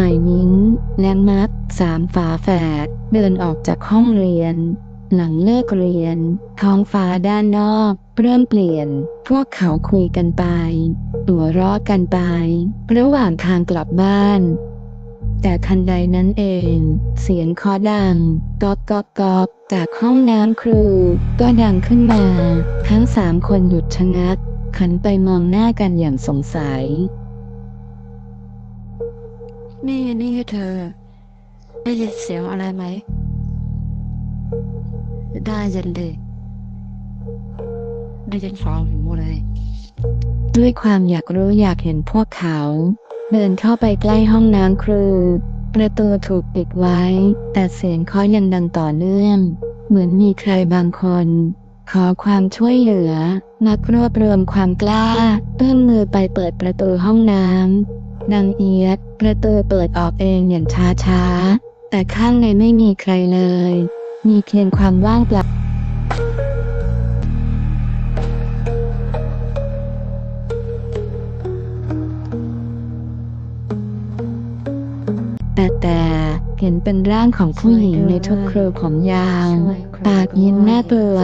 ฝ่ายมิ้นและมักสามฝาแฝดเดินออกจากห้องเรียน หลังเลิกเรียน ท้องฟ้าด้านนอก เริ่มเปลี่ยน พวกเขาคุยกันไปหัวราะกันไป ระหว่างทางกลับบ้าน แต่ทันใดนั้นเอง เสียงคอดังก๊อกก๊อกก๊อกจากห้องน้ำครู ก็ดังขึ้นมา ทั้งสามคนหยุดชะงักหันไปมองหน้ากันอย่างสงสัย นี่นี่เธอ ได้ยินเสียงอะไรไหม ได้ยินดิได้ยินฟังถึงหมดเลย ด้วยความอยากรู้อยากเห็นพวกเขา เดินเข้าไปใกล้ห้องน้ำครูประตูถูกปิดไว้ แต่เสียงเคาะยังดังต่อเนื่อง เหมือนมีใครบางคน ขอความช่วยเหลือ นักรวบรวมความกล้าเอื้อมมือไปเปิดประตูห้องน้ำ นางเอียดประตูเปิดออกเองอย่างช้าๆ แต่ข้างในไม่มีใครเลย มีเพียงความว่างเปล่าแต่แต่เห็นเป็นร่างของผู้หญิงในทุกครูผมยาว ปากยิ้มหน้าตัว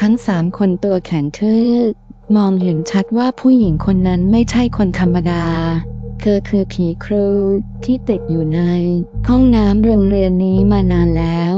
ทั้งสามคนตัวแข็งทื่อมองเห็นชัดว่าผู้หญิงคนนั้นไม่ใช่คนธรรมดา เธอคือผีครูที่ติดอยู่ในห้องน้ำโรงเรียนนี้มานานแล้ว